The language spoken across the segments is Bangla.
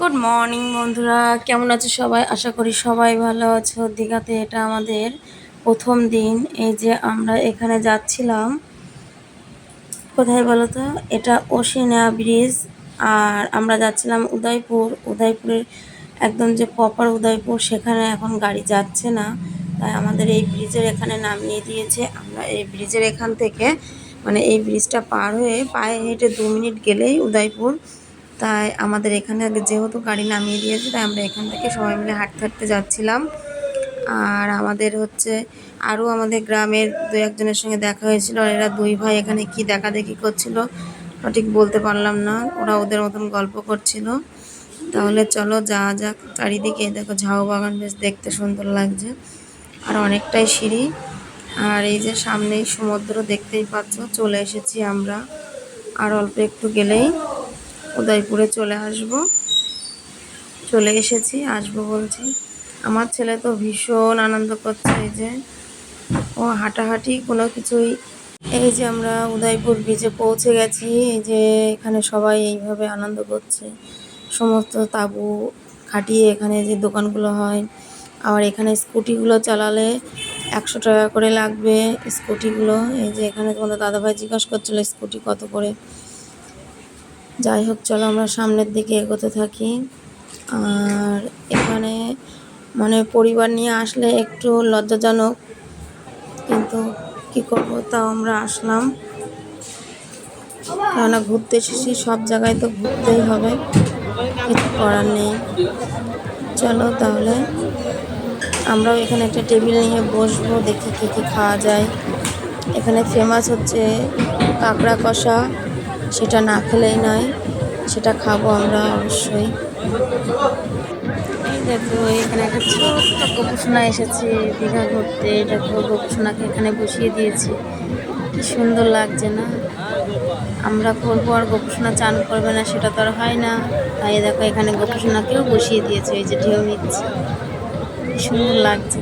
গুড মর্নিং বন্ধুরা। কেমন আছো সবাই? আশা করি সবাই ভালো আছো। দীঘাতে এটা আমাদের প্রথম দিন। এই যে আমরা এখানে যাচ্ছিলাম, কোথায় বলো তো? এটা ওশিনা ব্রিজ আর আমরা যাচ্ছিলাম উদয়পুর। উদয়পুরের একদম যে প্রপার উদয়পুর, সেখানে এখন গাড়ি যাচ্ছে না। তাই আমাদের এই ব্রিজের এখানে নামিয়ে দিয়েছে। আমরা এই ব্রিজের এখান থেকে মানে এই ব্রিজটা পার হয়ে পায়ে হেঁটে দু মিনিট গেলেই উদয়পুর তাই আমাদের এখানে আগে যেহেতু গাড়ি নামিয়ে দিয়েছে, তাই আমরা এখান থেকে সবাই মিলে হাঁটতে হাঁটতে যাচ্ছিলাম। আর আমাদের হচ্ছে আরও আমাদের গ্রামের দু একজনের সঙ্গে দেখা হয়েছিল, আর এরা দুই ভাই এখানে কি দেখা দেখি করছিল সঠিক বলতে পারলাম না, ওরা ওদের মতন গল্প করছিল। তাহলে চলো যাওয়া যাক চারিদিকে, দেখো ঝাউ বাগান বেশ দেখতে সুন্দর লাগছে, আর অনেকটাই সিঁড়ি। আর এই যে সামনেই সমুদ্র দেখতেই পাচ্ছ, চলে এসেছি আমরা, আর অল্প একটু গেলেই। উদয়পুরে চলে আসব। চলে এসেছি, আসব বলছি। আমার ছেলে তো ভীষণ আনন্দ করছে এই যে। ও হাঁটাহাঁটি কোনো কিছুই এই যে আমরা উদয়পুর ব্রিজে পৌঁছে গেছি। এই যে এখানে সবাই এইভাবে আনন্দ করছে। সমস্ত তাঁবু খাটিয়ে এখানে যে দোকানগুলো হয়। আবার এখানে স্কুটিগুলো চালালে একশো টাকা করে লাগবে স্কুটিগুলো। এই যে এখানে তোমাদের দাদাভাই জিজ্ঞাসা করছিল স্কুটি কত করে? যাই হোক, চলো আমরা সামনের দিকে এগোতে থাকি। আর এখানে মানে পরিবার নিয়ে আসলে একটু লজ্জাজনক, কিন্তু কি করব তাও আমরা আসলাম। কেননা ঘুরতে এসেছি, সব জায়গায় তো ঘুরতেই হবে, কিছু করার নেই। চলো তাহলে, আমরাও এখানে একটা টেবিল নিয়ে বসবো, দেখি কী কী খাওয়া যায়। এখানে ফেমাস হচ্ছে কাঁকড়া কষা। সেটা না খেলেই নয়, সেটা খাব আমরা অবশ্যই। দেখো, এখানে একটা ছোট্ট গোপুসোনা এসেছে, দীঘা ঘুরতে। দেখো, গোপুসোনাকে এখানে বসিয়ে দিয়েছি। কি সুন্দর লাগছে না? আমরা করব আর গোপুসোনা চান করবে না, সেটা তো আর হয় না। তাই দেখো, এখানে গোপুসোনাকেও বসিয়ে দিয়েছে, এই যে ঢেউ নিচ্ছে। কি সুন্দর লাগছে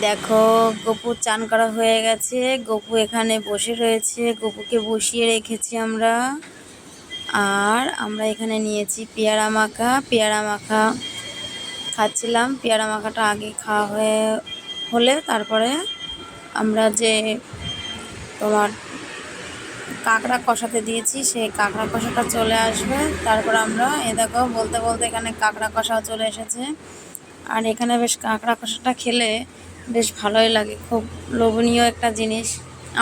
দেখো, গপু চান করা হয়ে গেছে। গপু এখানে বসে রয়েছে। গপুকে বসিয়ে রেখেছি আমরা। আর আমরা এখানে নিয়েছি পেয়ারা মাখা। পেয়ারা মাখা খাচ্ছিলাম। পেয়ারা মাখাটা আগে খাওয়া হয়ে, হলে তারপরে আমরা যে তোমার কাঁকড়া কষাতে দিয়েছি, সেই কাঁকড়া কষাটা চলে আসবে। তারপর আমরা, এ দেখো, বলতে বলতে এখানে কাঁকড়া কষাও চলে এসেছে। আর এখানে বেশ কাঁকড়া কষাটা খেলে বেশ ভালোই লাগে, খুব লোভনীয় একটা জিনিস।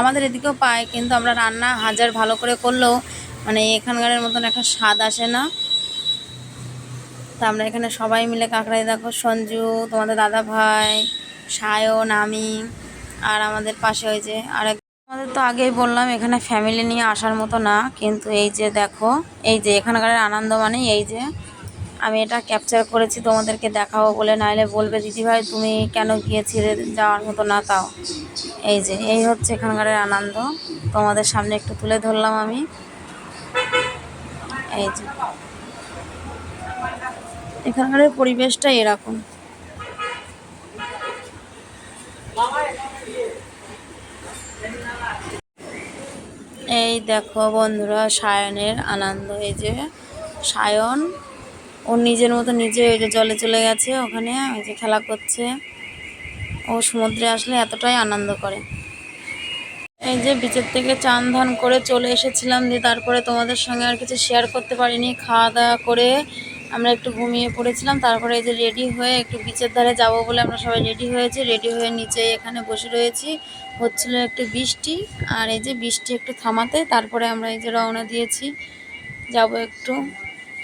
আমাদের এদিকেও পায়, কিন্তু আমরা রান্না হাজার ভালো করে করলেও মানে এখানকারের মতন একটা স্বাদ আসে না। তা আমরা এখানে সবাই মিলে কাঁকড়াই দেখো সঞ্জু, তোমাদের দাদা ভাই, সায়ন, আমি, আর আমাদের পাশে ওই যে আর আমাদের তো আগেই বললাম, এখানে ফ্যামিলি নিয়ে আসার মতো না, কিন্তু এই যে দেখো, এই যে এখানকার আনন্দ মানে এই যে আমি এটা ক্যাপচার করেছি, তোমাদেরকে দেখাবো বলে নাইলে বলবে, দিদিভাই, তুমি কেন গিয়েছিলে যাওয়ার মতো না তাও? এই যে, এই হচ্ছে এখানকার আনন্দ। তোমাদের সামনে একটু তুলে ধরলাম আমি। এই যে। এখানকার পরিবেশটা এরকম। এই দেখো বন্ধুরা, সায়নের আনন্দ। এই যে, সায়ন ও নিজের মতো নিজে ওই যে জলে চলে গেছে ওখানে, ওই যে খেলা করছে। ও সমুদ্রে আসলে এতটাই আনন্দ করে। এই যে বিচের থেকে চান ধান করে চলে এসেছিলাম দিয়ে তারপরে তোমাদের সঙ্গে আর কিছু শেয়ার করতে পারিনি। খাওয়া দাওয়া করে আমরা একটু ঘুমিয়ে পড়েছিলাম, তারপরে এই যে রেডি হয়ে একটু বিচের ধারে যাব বলে আমরা সবাই রেডি হয়েছি। রেডি হয়ে নিচে এখানে বসে রয়েছি। হচ্ছিল একটু বৃষ্টি আর এই যে বৃষ্টি একটু থামাতে, তারপরে আমরা এই যে রওনা দিয়েছি। যাব একটু।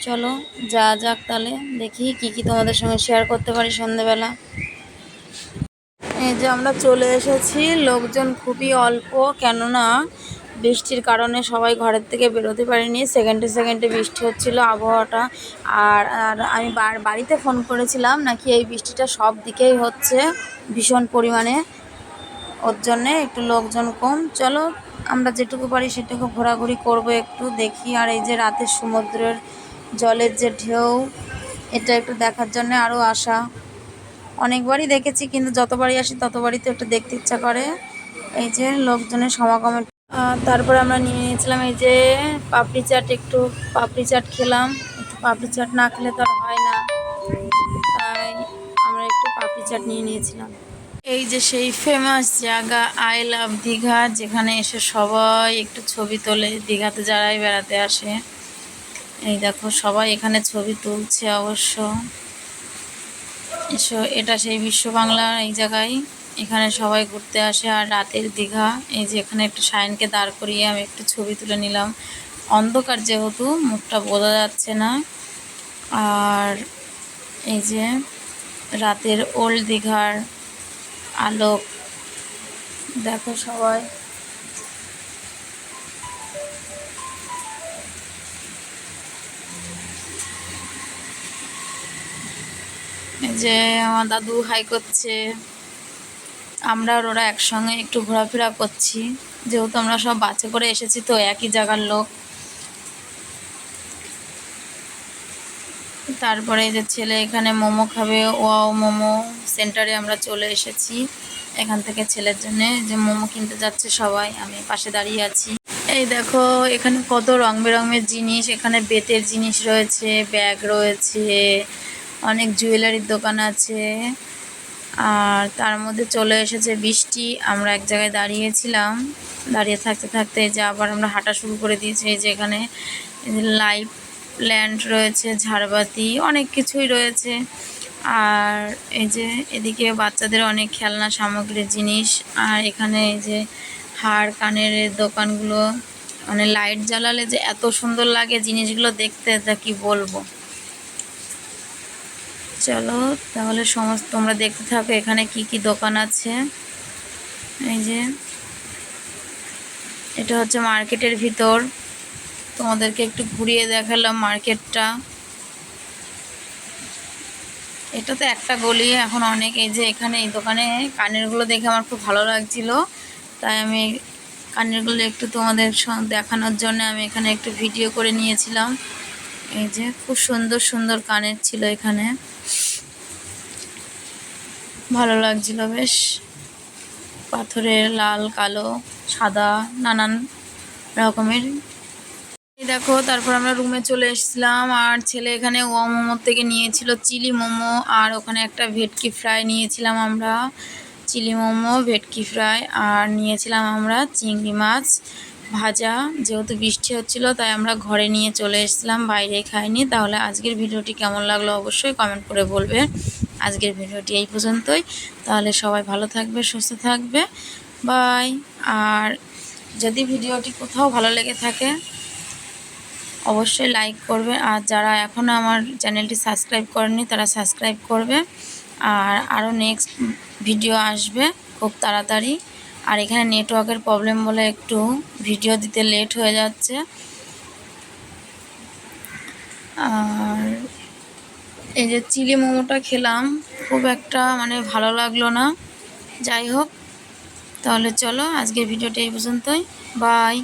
চলো, যা যাক তাহলে। দেখি কি কি তোমাদের সঙ্গে শেয়ার করতে পারি সন্ধেবেলা। এই যে আমরা চলে এসেছি। লোকজন খুবই অল্প, কেননা বৃষ্টির কারণে সবাই ঘরের থেকে বেরোতে পারিনি। সেকেন্ডে সেকেন্ডে বৃষ্টি হচ্ছিল আবহাওয়াটা। আর আর আমি বাড়িতে ফোন করেছিলাম, নাকি এই বৃষ্টিটা সব দিকেই হচ্ছে, ভীষণ পরিমাণে। ওর জন্যে একটু লোকজন কম। চলো, আমরা যেটুকু পারি সেটুকু ঘোরাঘুরি করব একটু। দেখি, আর এই যে রাতের সমুদ্রের জলের যে ঢেউ এটা একটু দেখার জন্য আরও আসা অনেকবারই দেখেছি কিন্তু যতবারই আসি ততবারই তো একটু দেখতে ইচ্ছা করে। এই যে লোকজনের সমাগমের আহ, তারপরে আমরা নিয়ে নিয়েছিলাম এই যে পাপড়ি চাট একটু পাপড়ি চাট খেলাম। একটু পাপড়ি চাট না খেলে তো আর হয় না। তাই আমরা একটু পাপড়ি চাট নিয়ে নিয়েছিলাম। এই যে সেই ফেমাস জায়গা আই লাভ দীঘা যেখানে এসে সবাই একটু ছবি তোলে। দীঘাতে যারাই বেড়াতে আসে। এই দেখো, সবাই এখানে ছবি তুলছে অবশ্য। এটা সেই বিশ্ব বাংলার এই জায়গায়। এখানে সবাই ঘুরতে আসে আর রাতের দীঘা, এই যে এখানে একটু সায়নকে দাঁড় করিয়ে আমি একটু ছবি তুলে নিলাম। অন্ধকার যেহেতু, মুখটা বোঝা যাচ্ছে না। আর এই যে রাতের ওল্ড দীঘার আলোক। দেখো সবাই। যে আমার দাদু হাই করছে। আমরা আর ওরা একসঙ্গে একটু ঘোরাফেরা করছি। যেহেতু আমরা সব বাসে করে এসেছি, তো একই জায়গার লোক। তারপরে যে ছেলে এখানে মোমো খাবে, ওয়াও মোমো সেন্টারে আমরা চলে এসেছি। এখান থেকে ছেলের জন্য যে মোমো কিনতে যাচ্ছে সবাই, আমি পাশে দাঁড়িয়ে আছি। এই দেখো, এখানে কত রং বেরঙের জিনিস, এখানে বেতের জিনিস রয়েছে, ব্যাগ রয়েছে অনেক জুয়েলারির দোকান আছে। আর তার মধ্যে চলে এসেছে বৃষ্টি। আমরা এক জায়গায় দাঁড়িয়েছিলাম। দাঁড়িয়ে থাকতে থাকতে যে আবার আমরা হাঁটা শুরু করে দিয়েছি। এই যে এখানে লাইফ ল্যান্ড রয়েছে, ঝাড়বাতি, অনেক কিছুই রয়েছে। আর এই যে এদিকে বাচ্চাদের অনেক খেলনা সামগ্রীর জিনিস। আর এখানে এই যে হাড় কানের দোকানগুলো মানে লাইট জ্বালালে যে এত সুন্দর লাগে জিনিসগুলো দেখতে, তা কি বলব? চলো, তাহলে সমস্ত, তোমরা দেখতে থাকো এখানে কি কি দোকান আছে। এই যে, এটা হচ্ছে মার্কেটের ভিতর। তোমাদেরকে একটু ঘুরিয়ে দেখালাম মার্কেটটা। এটা তো একটা গলি, এখন অনেক, এই যে এখানে এই দোকানে কানেরগুলো দেখে আমার খুব ভালো লাগছিল। তাই আমি কানেরগুলো একটু তোমাদের দেখানোর জন্য আমি এখানে একটু ভিডিও করে নিয়েছিলাম। এই যে, খুব সুন্দর সুন্দর কানের ছিল এখানে। ভালো লাগছিল বেশ। পাথরের লাল, কালো, সাদা, নানান রকমের। দেখো, তারপর আমরা রুমে চলে এসেছিলাম। আর ছেলে এখানে ও মোমোর থেকে নিয়েছিল চিলি মোমো। আর ওখানে একটা ভেটকি ফ্রাই নিয়েছিলাম আমরা। চিলি মোমো, ভেটকি ফ্রাই আর নিয়েছিলাম আমরা চিংড়ি মাছ ভাজা। যেহেতু বৃষ্টি হচ্ছিল, তাই আমরা ঘরে নিয়ে চলে এসেছিলাম, বাইরে খাইনি। তাহলে আজকের ভিডিওটি কেমন লাগল অবশ্যই কমেন্ট করে বলবে। আজকের ভিডিওটি এই পর্যন্তই। তাহলে সবাই ভালো থাকবে, সুস্থ থাকবে। বাই। আর যদি ভিডিওটি কোথাও ভালো লেগে থাকে, অবশ্যই লাইক করবে। আর যারা এখনও আমার চ্যানেলটি সাবস্ক্রাইব করেনি তারা সাবস্ক্রাইব করবে। আর আরও নেক্সট ভিডিও আসবে খুব তাড়াতাড়ি। আর এখানে নেটওয়ার্কের প্রবলেম বলে একটু ভিডিও দিতে লেট হয়ে যাচ্ছে। আর এই যে চিলি মোমোটা খেলাম, খুব একটা মানে ভালো লাগল না। যাই হোক, তাহলে চলো, আজকের ভিডিওটা এই পর্যন্তই। বাই।